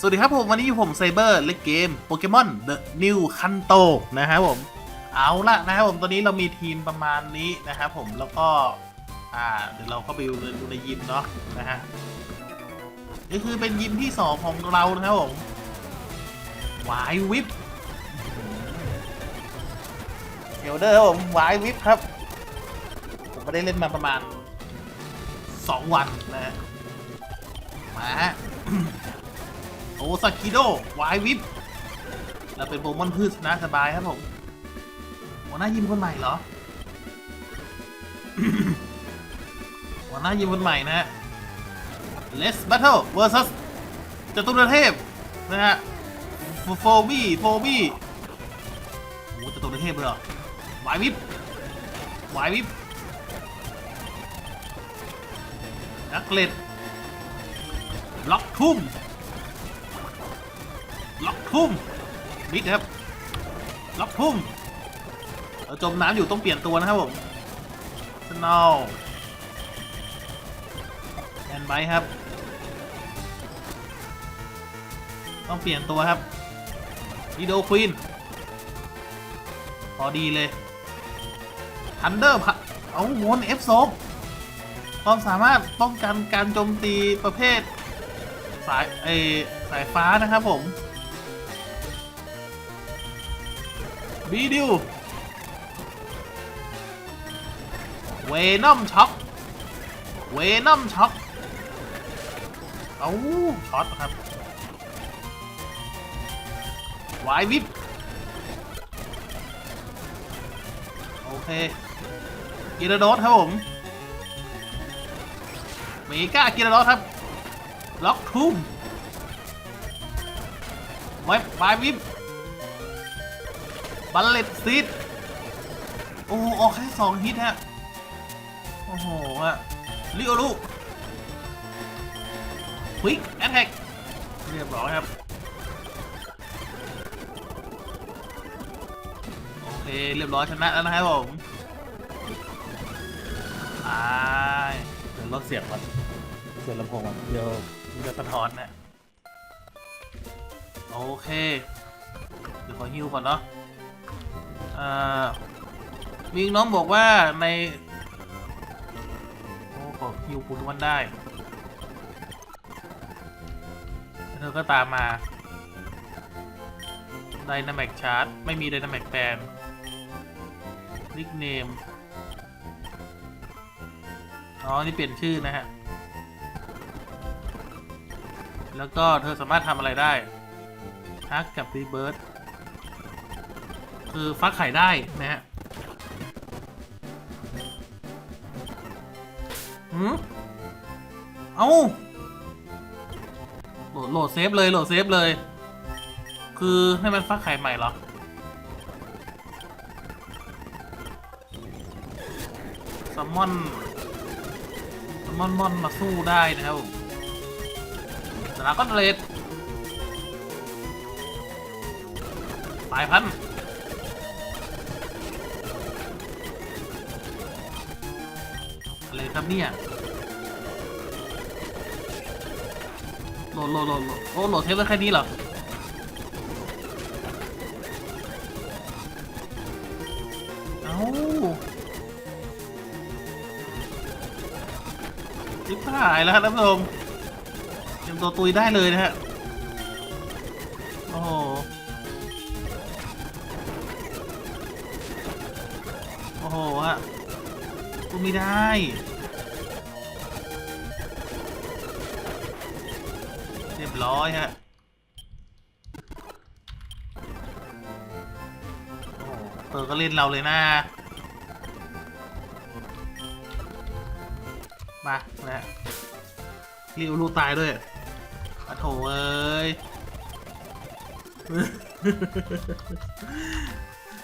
สวัสดีครับผม วันนี้อยู่ผมไซเบอร์เล่นเกมโปเกมอนเดอะนิวคันโตนะครับผม เอาละนะครับผมตอนนี้เรามีทีมประมาณนี้นะครับผมแล้วก็ อ่า เดี๋ยวเราก็ไปดูดูในยิมเนาะนะฮะนี่คือเป็นยิมที่สองของเรานะครับผมวายวิปเอลเดอร์ครับผมวายวิปครับ ผมไม่ได้เล่นมาประมาณสองวันนะฮะมาฮะ โอซากิโดวายวิปเราเป็นโปเกมอนพืชนะสบายครับผมหัวหน้ายิมคนใหม่เหรอ หัวหน้ายิมคนใหม่นะฮะ Let's Battle vs จตุรเทพนะฮะโฟบี้โฟบี้โอ้จตุรเทพเลยเหรอวายวิปวายวิปนักเล็ดล็อกทุ่ม ล็อกทุ่มมิดครับล็อกทุ่มเราจมน้ำอยู่ต้องเปลี่ยนตัวนะครับผมสโนว์แอนไบครับ ต้องเปลี่ยนตัวครับดีโดควีนพอดีเลยทันเดอร์เอาวนเอฟโซความสามารถป้องกันการโจมตีประเภทสายเอสายฟ้านะครับผม บีดิวเวนอมช็อคเวนอมช็อคเอาช็อตครับวายวิปโอเคกีราโดสครับผมเมกากีราโดสครับ ล็อกทุ่มไว้บายวิบ บัลเลตซีดโอ้โหออกแค่สองฮิตฮะ โอ้โหฮะลิโอลูควิกแอตแทกเรียบร้อยครับ โอเค เรียบร้อยชนะแล้วนะครับผมไปเดี๋ยวลดเสียงก่อนเสียงลำโพงก่อนเดี๋ยวมันจะสะท้อนนะ โอเค เดี๋ยวขอฮิวก่อนเนาะ มีน้องบอกว่าในโอ้ขอฮิวปูทุกวันได้เธอก็ตามมาไดนามิกชาร์ตไม่มีไดนามิกแปนนิกเนมอ๋อ นี่เปลี่ยนชื่อนะฮะ แล้วก็เธอสามารถทำอะไรได้ฮักกับรีเบิร์ด คือฟักไข่ได้นะฮะหืมเอาโหลดโหลดเซฟเลยโหลดเซฟเลย คือให้มันฟักไข่ใหม่เหรอซัมมอนซัมมอนมอนมาสู้ได้นะครับผมดราก้อนเรดสายพันธุ์ เนี่ยโหลดโหลดโหลดโอ้โหลดเทปได้แค่นี้เหรอเอ้าจิบหายแล้วครับท่านผู้ชมเตรียมตัวตุยได้เลยนะฮะโอ้โหโอ้โหฮะตุยไม่ได้ ร้อยฮะโอ้โหเธอก็เล่นเราเลยนะมานะฮะริวรูตายด้วยอะโถเอ้ย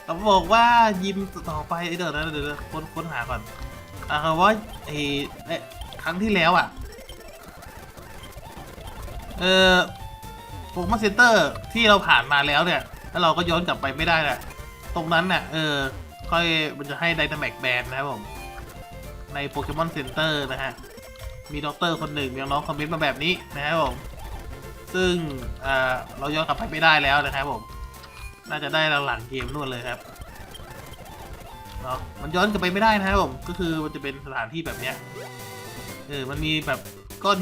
เขาบอกว่ายิมต่อไปเดี๋ยวนะเดี๋ยวนะค้นค้นหาก่อนอ่าคำว่าไอ้ครั้งที่แล้วอะ เออโปเกมอนเซ็นเตอร์ที่เราผ่านมาแล้วเนี่ยแล้วเราก็ย้อนกลับไปไม่ได้แหละตรงนั้นน่ะ เออ ค่อยมันจะให้ไดนามิกแบนนะครับผม ในโปเกมอนเซ็นเตอร์นะฮะ มีด็อกเตอร์คนหนึ่งมีน้องคอมเมนต์มาแบบนี้นะครับผม ซึ่งเออเราย้อนกลับไปไม่ได้แล้วนะครับผม น่าจะได้หลังๆเกมนู่นเลยครับเนาะมันย้อนกลับไปไม่ได้นะครับผม ก็คือมันจะเป็นสถานที่แบบเนี้ย เออ มันมีแบบก้อน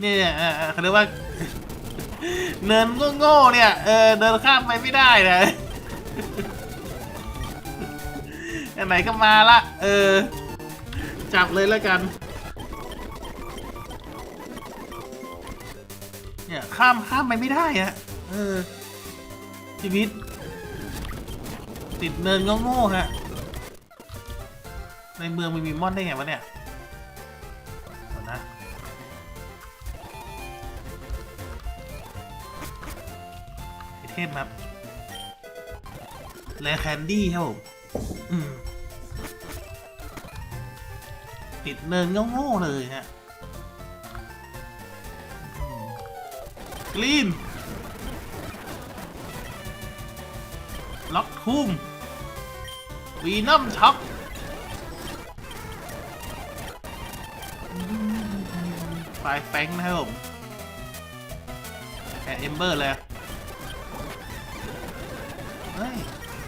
เนี่ยเอ่อเออเขาเรียกว่า เนินโง่ๆเนี่ย เออเดินข้ามไปไม่ได้นะ ไหนๆก็มาละ เออ จับเลยแล้วกัน เนี่ยข้ามข้ามไปไม่ได้อะเออ ชีวิต ติดเนินโง่ๆฮะ ในเมืองมันมีมอนได้ไงวะเนี่ย เทมครับแลแคนดี้ครับผมมติดเนินโง่ๆเลยฮะกรีนล็อกทุ่มวีนัมช็อคไฟแฟงนะครับผมแอดเอมเบอร์เลย เฮ้ย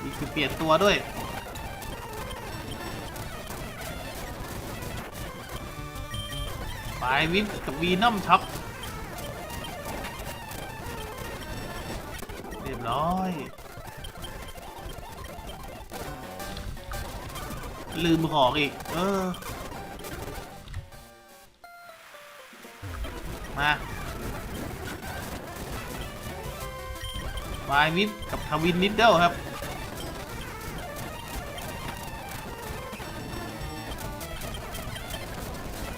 มีคือเปลี่ยนตัวด้วยไฟวิปกับวีนัมช็อคเรียบร้อย ลืมของอีก เออ มา บายนิดกับทวินนิดเดิลครับ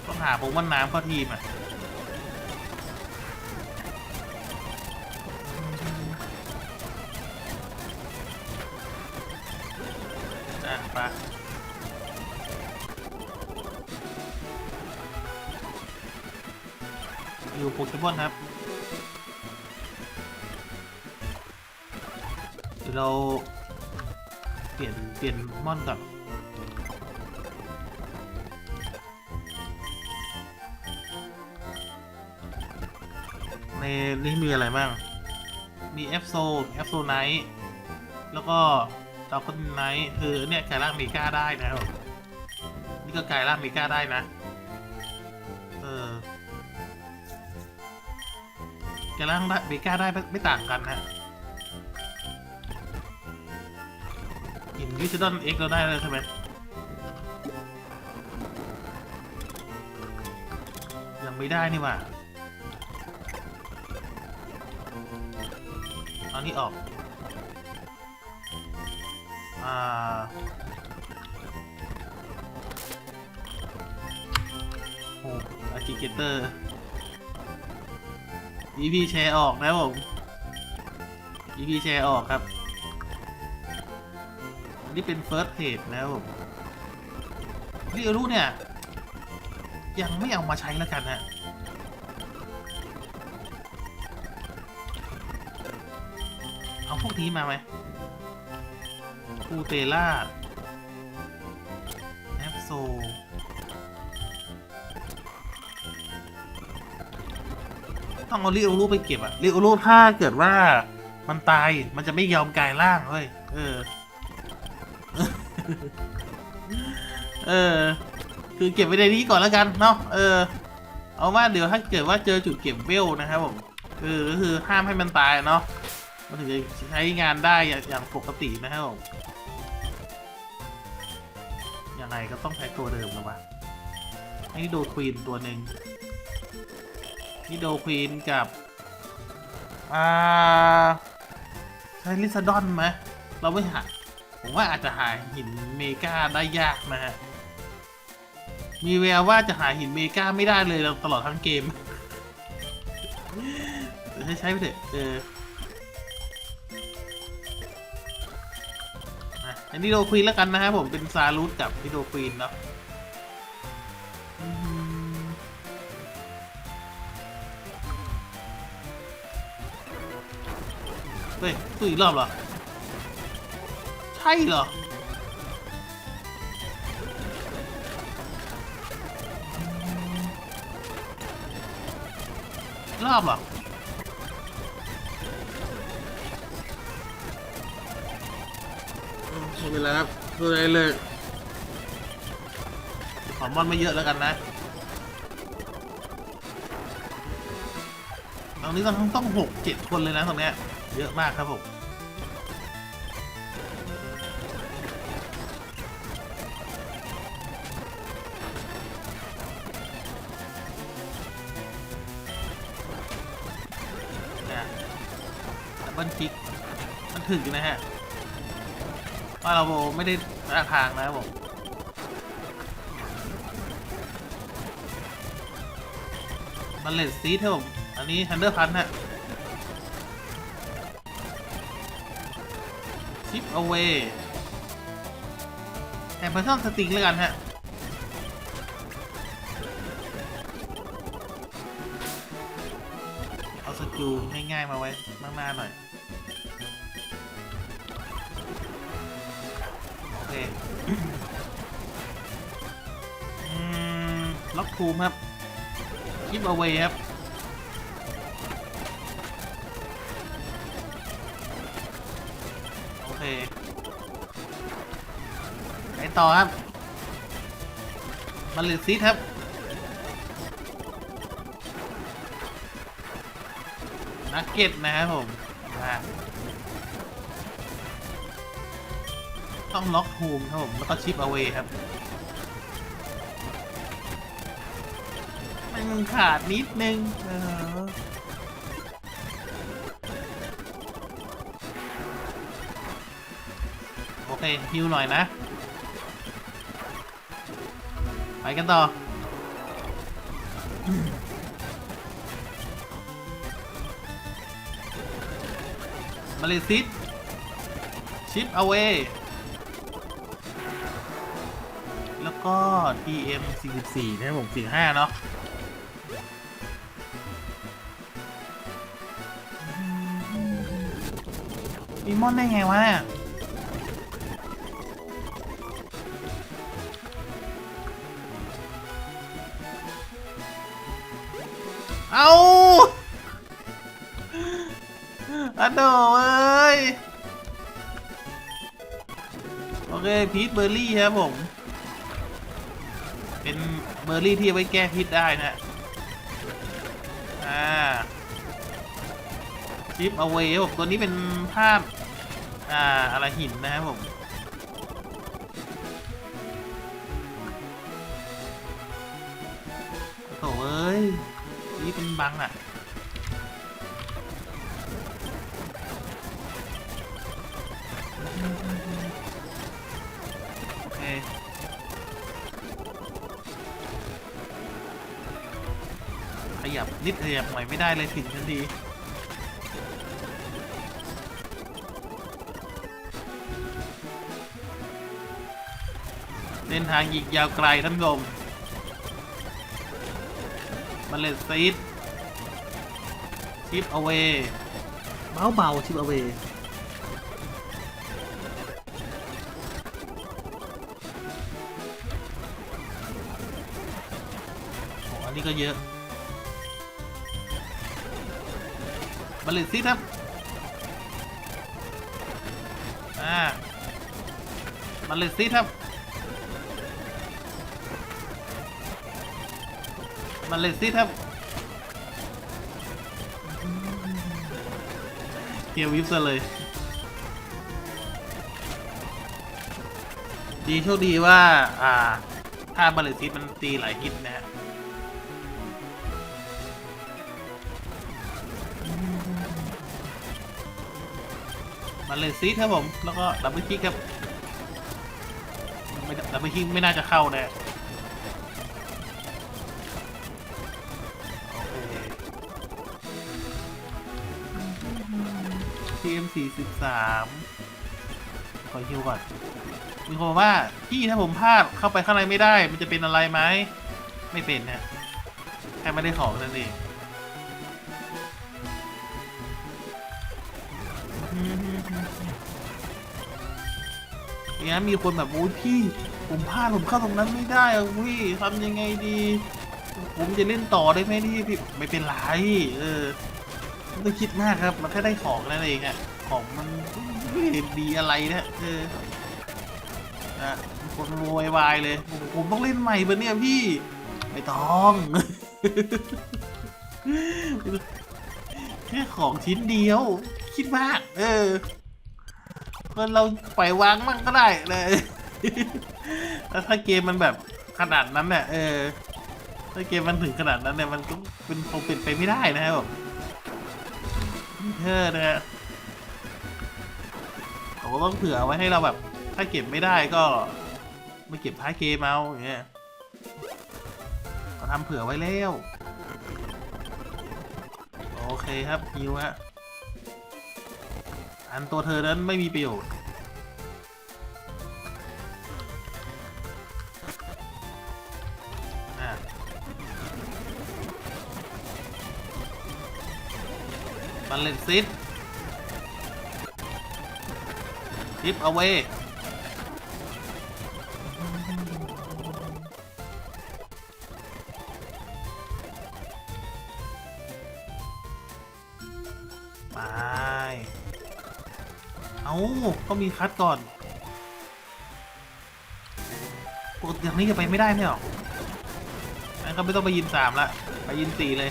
ต้องหาผมว่าน้ำเข้าทีมอะ ดี๋ยวเราเปลี่ยนเปลี่ยนมอนก่อนในนี้มีอะไรบ้าง มีเอฟโซเอฟโซไนท์แล้วก็ดาวคนไนท์คือเนี่ยกายร่างเมกาได้นะครับนี่ก็กายร่างเมกาได้นะ เออกายร่างได้เมกาได้ไม่ไม่ต่างกันนะ หินวิจิตอลเอ็กเราได้เลยใช่ไหมยังไม่ได้นี่ว่าเอานี่ออก อ่าโอ้อาจิเกเตอร์ EP แชร์ออกนะผม EP แชร์ออกครับ นนี้เป็น First Page นะครับผมนี่รู้เนี่ย ยังไม่เอามาใช้แล้วกันฮะเอาพวกนี้มาไหมคูเตล่าแอปโซต้องเอาลิโอรูไปเก็บอะลิโอรูถ้าเกิดว่ามันตายมันจะไม่ยอมกลายร่างเว้ยเออ เออ คือเก็บไว้ในนี้ก่อนแล้วกันเนาะ เออ เอาว่าเดี๋ยวถ้าเกิดว่าเจอจุดเก็บเวลนะครับผมเออก็คือห้ามให้มันตายเนาะ มันถึงจะใช้งานได้อย่างอย่างปกตินะครับผมยังไงก็ต้องใช้ตัวเดิมแล้ววะไอ้นี่โดควีนตัวหนึ่งนี่โดควีนกับ อ่า ใช้ลิซาดอนไหม เราไม่หา ผมว่าอาจจะหาหินเมกาได้ยากนะฮะ มีแววว่าจะหาหินเมกาไม่ได้เลยตลอดทั้งเกมให้ใช้ไปเถอะเอออะอันนี้โดควีนแล้วกันนะครับผมเป็นซารูทกับนิโดควีนเนาะเฮ้ยสู้อีกรอบเหรอ ช่เหรอ รอบเหรอหมดเวลาครับไม่เป็นไรเลยขอมอนไม่เยอะแล้วกันนะตรงนี้ต้องต้องหกเจ็ดคนเลยนะตรงเนี้ย เยอะมากครับผม ถึงนะฮะว่าเราไม่ได้ระทางนะครับผมมันเลดซีทครับผมอันนี้ฮันเดอร์พันฮะชิปเอาเวแต่เพอร์ซอนสติงแล้วกันฮะเอาสกิลง่ายๆมาไว้ข้างหน้าหน่อย ล็อกทูมครับคิปเอาไว้ครับโอเคไปต่อครับมันเลดซีดครับนักเก็ตนะครับผมต้องล็อกฮูมครับผมแล้วก็ชิปเอาไว้ครับ มันขาดนิดนึงเออโอเคฮิวหน่อยนะ ไปกันต่อ มาเลซิตชิปเอาไว้แล้วก็ TM 44นะครับผม45 เนาะ มีมอนได้ไงวะเนี่ยเอาอันโดเอ้ย โอเค พีทเบอร์รี่ครับผม เป็นเบอร์รี่ที่ไว้แก้พิษได้นะอ่าชิปเอาไว้ครับผมตัวนี้เป็นภาพ อ่าอะไรหินนะครับผมโถ่เอ้ย นี่เป็นบังอะโอเคขยับนิดขยับหน่อยไม่ได้เลยถึงทันที ส้นทางยิกยาวไกลท่านผู้ชมมันเลดซีดชิปเอา a y เบาเบาชิปเอา a y โอ้อันนี้ก็เยอะมันเลดซีดครับอ่ามันเลดซีดครับ มันเลดซีดครับเกียววิฟซะเลย ดีโชคดีว่า อ่า ถ้าบัลเลตซีมันตีหลายฮิตนะฮะมันเลดซีครับผม แล้วก็ดับเบิลคิกครับดับเบิลคิกไม่น่าจะเข้าแน่ TM 4 3ขอฮิวก่อน มีคนบอกว่าพี่ถ้าผมพลาดเข้าไปข้างในไม่ได้ มันจะเป็นอะไรไหม ไม่เป็นนะแค่ไม่ได้ของนั่นเองเนี่ยมีคนแบบโอ้ยพี่ผมพลาดผมเข้าตรงนั้นไม่ได้อะพี่ทำยังไงดี ผมจะเล่นต่อได้ไหมนี่พี่ไม่เป็นไรเออไม่ต้องคิดมากครับ มันแค่ได้ของนั่นเองอะ ของมันไม่เห็นดีอะไรนะเออนะคนโวยวายเลยผมผมต้องเล่นใหม่ปะเนี่ยพี่ ไม่ต้องแค่ของชิ้นเดียว คิดมาก เออก็เราปล่อยวางมั่งก็ได้เลยแล้วถ้าเกมมันแบบขนาดนั้นเนี่ยเออ ถ้าเกมมันถึงขนาดนั้นเนี่ยมันก็เป็นคงเป็นไปไม่ได้นะครับผมเธอนะฮะ เขาก็ต้องเผื่อไว้ให้เราแบบ ถ้าเก็บไม่ได้ก็ไม่เก็บท้ายเกมเอาอย่างเงี้ยเขาทำเผื่อไว้แล้ว โอเคครับฮิวฮะอันตัวเธอนั้นไม่มีประโยชน์บัลเลนซิต ทิปเอาไว้ไปเอาก็มีคัดก่อนปกติอย่างนี้จะไปไม่ได้ไม่หรองั้นก็ไม่ต้องไปยินสามละ ไปยินสี่เลย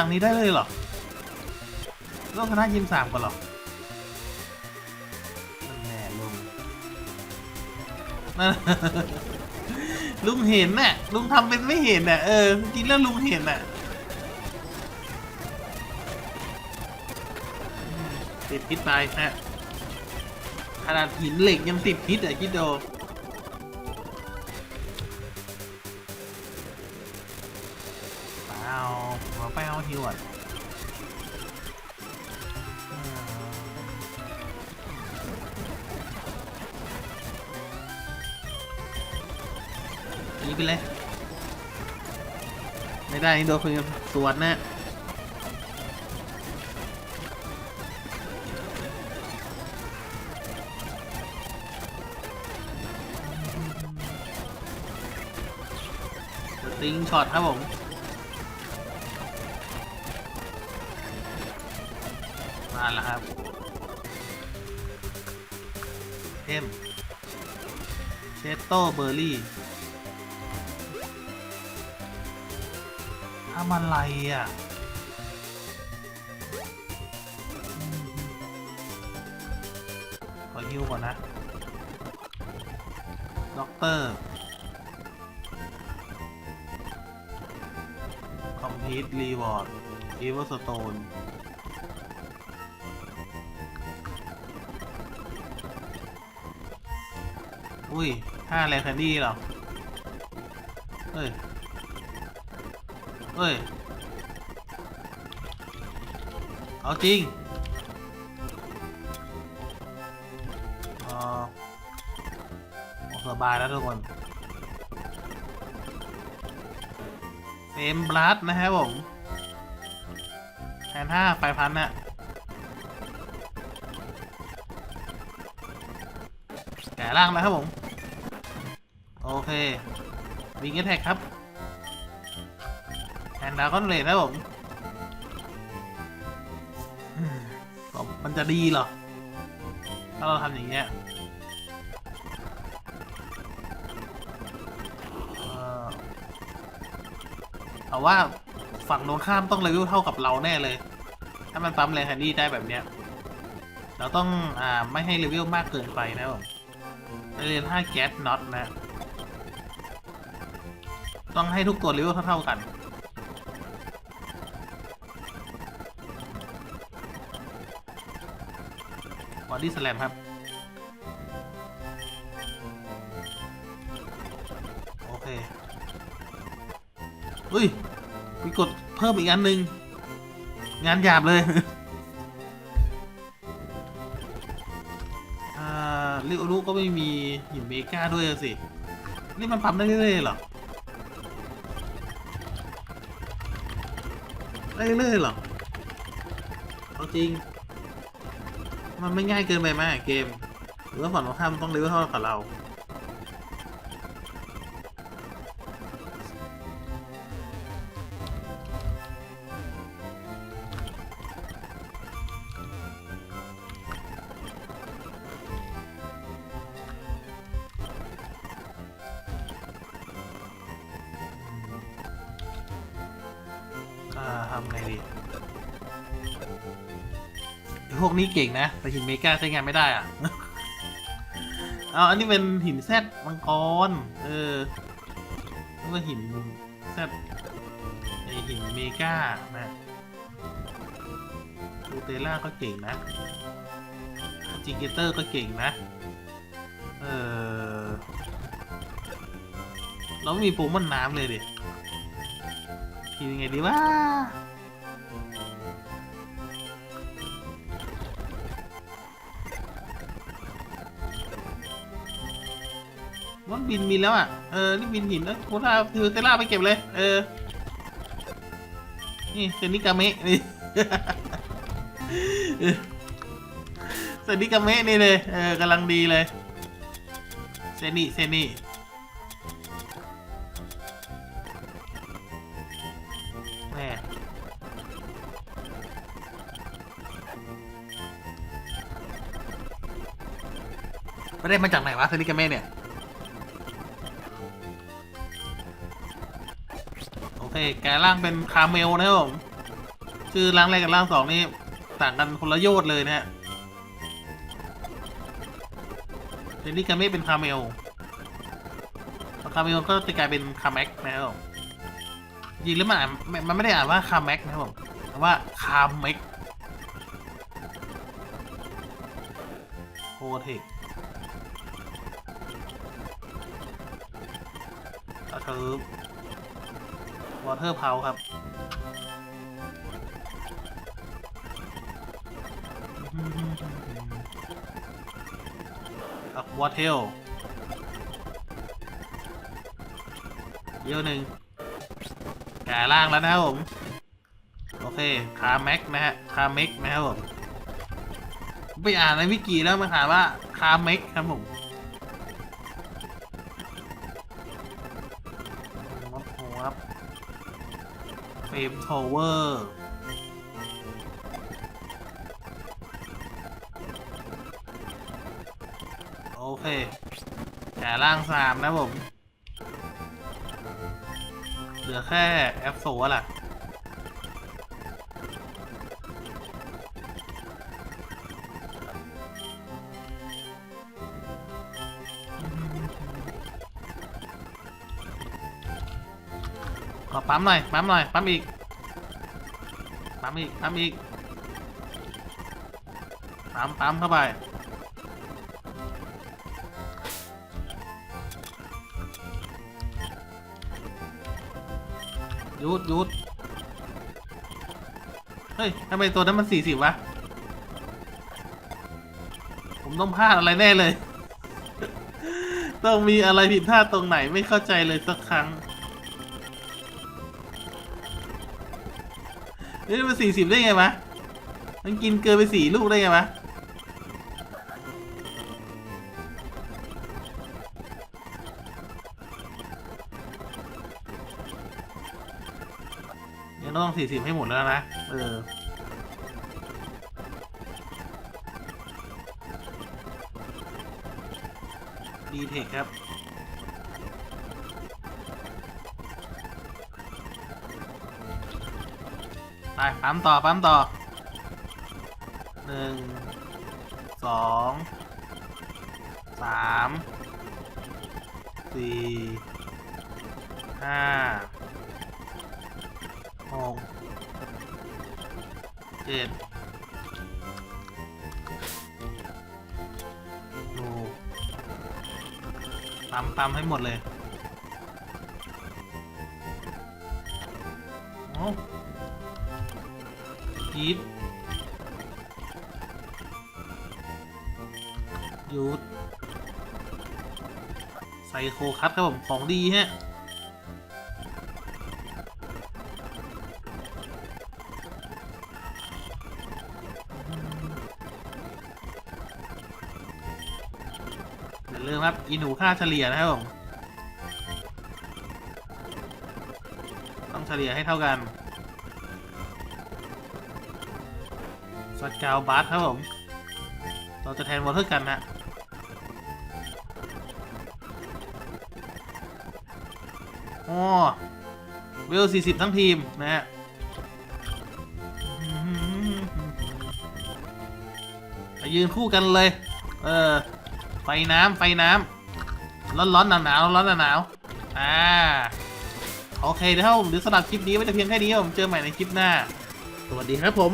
าไปทางนี้ได้เลยเหรอต้องคณะยิมสามก่อนเหรอนั่นแน่ลุงนั่นลุงเห็นน่ะลุงทำเป็นไม่เห็นน่ะเออจริงแล้วลุงเห็นน่ะติดพิษไปฮะขนาดหินเหล็กยังติดพิษอะคิดดู เอาหัวไปเอาฮิวอะอืมหนีไปเลย ไม่ได้นี่โดนคนสวนนะสติงช็อตครับผม มาแล้วครับเทมเชตโต้เบอร์รี่ทำอะไรอะขอฮิวก่อนนะด็อกเตอร์ คอมพิวต์รีวอร์ดอีเวอร์สโตน อุ้ยห้าแรงแคนดี้หรอเฮ้ยเฮ้ย เอาจริงออโอ้สบายแล้วทุกคนเฟรมบลัดนะครับผมแทนห้าไฟพันน่ะแก่ล่างแล้วครับผม โอเควิงเกแท็กครับแทนดาวคอนเลดนะผมอืมก็มันจะดีเหรอ ถ้าเราทำอย่างเงี้ยเอาว่าฝั่งโน้นข้ามต้องเลเวลเท่ากับเราแน่เลย ถ้ามันปั๊มแรงแคนดี้ได้แบบเนี้ย เราต้องอ่าไม่ให้เลเวลมากเกินไปนะผมเรียน5แก๊สน็อตนะ ต้องให้ทุกตัวเลเวลเท่าๆกัน บอดี้สแลมครับ โอเค อุ้ยมีกดเพิ่มอีกอันหนึ่ง งานหยาบเลยอ่าลิโอรุก็ไม่มีหินเมกาด้วยสิ นี่มันปั๊มได้เรื่อยๆหรอ ได้เรื่อยๆหรอเอาจริง มันไม่ง่ายเกินไปไหมเกมหรือว่าฝั่งตรงข้ามต้องเลเวลเท่ากับเราำไงดีพวกนี้เก่งนะ แต่หินเมกาใช้งานไม่ได้อะ เอาอันนี้เป็นหินแซดมังกร เออ แล้วก็หินแซดไอหินเมกานะดูเตล่าก็เก่งนะ จิงเกเตอร์ก็เก่งนะ เออเราไม่มีปูมันน้ำเลยดิคิดยังไงดีวะ มันบินบินแล้วอะ เออนี่บินหินแล้วโคราคือเซล่าไปเก็บเลย เออ นี่เซนิกาเมะนี่เซนิกาเมะนี่เลย เออกำลังดีเลย เซนีเซนีแม่ไม่ได้มาจากไหนวะเซนิกาเม่เนี่ย โอเคแกร่างเป็นคาเมลนะครับผมชื่อร่างแรกกับร่างสองนี่ต่างกันคนละโยชน์เลยนะฮะเซนิกาเม่เป็นคาเมลคาเมลก็จะกลายเป็นคาแม็กนะครับผมจริงแล้วมันอ่านไม่มันไม่ได้อ่านว่าคาแม็กนะครับผมแต่ว่าคาเม็กโคเทควอเทอ วอเทอร์เพาครับอักวอเทลเยอะหนึ่งแก่ล่างแล้วนะครับผม โอเค คาแม็กนะฮะ คาเม็กนะครับผมไปอ่านในวิกิแล้วมันถามว่าคาเม็กครับผม เฟรมโทเวอร์โอเคแก่ร่างสามนะผม เหลือแค่แอปโซแหละ ปั๊มหน่อยปั๊มหน่อยปั๊มอีกปั๊มอีกปั๊มอีกปั๊มปั๊มเข้าไปหยุดหยุดเฮ้ยทำไมตัวนั้นมันสี่สิบวะ ผมต้องพลาดอะไรแน่เลย ต้องมีอะไรผิดพลาดตรงไหนไม่เข้าใจเลยสักครั้ง ฮ้ยมันสี่สิบได้ไงวะมันกินเกินไปสี่ลูกได้ไงวะยังต้องสี่สิบให้หมดแล้วนะ เออดีเทคครับ ไปปั๊มต่อปั๊มต่อหนึ่งสองสามสี่ห้าหกเจ็ดดูตำตำให้หมดเลยโอ้ กรีหยุดใส่โคคัสครับผม ของดีฮะอย่าลืมครับ อีหนูค่าเฉลี่ยนะครับผม ต้องเฉลี่ยให้เท่ากัน สกาวบัสครับผม เราจะแทนวอเทอร์กันฮะอ๋อเวล 40 ทั้งทีม นะฮะยืนคู่กันเลย เออ ไฟน้ำไฟน้ำร้อนร้อนหนาวหนาวร้อนหนาวๆอ่า โอเคเดี๋ยวครับผมเดี๋ยวสำหรับคลิปนี้ไว้แต่เพียงแค่นี้ผมเจอใหม่ในคลิปหน้า สวัสดีครับผม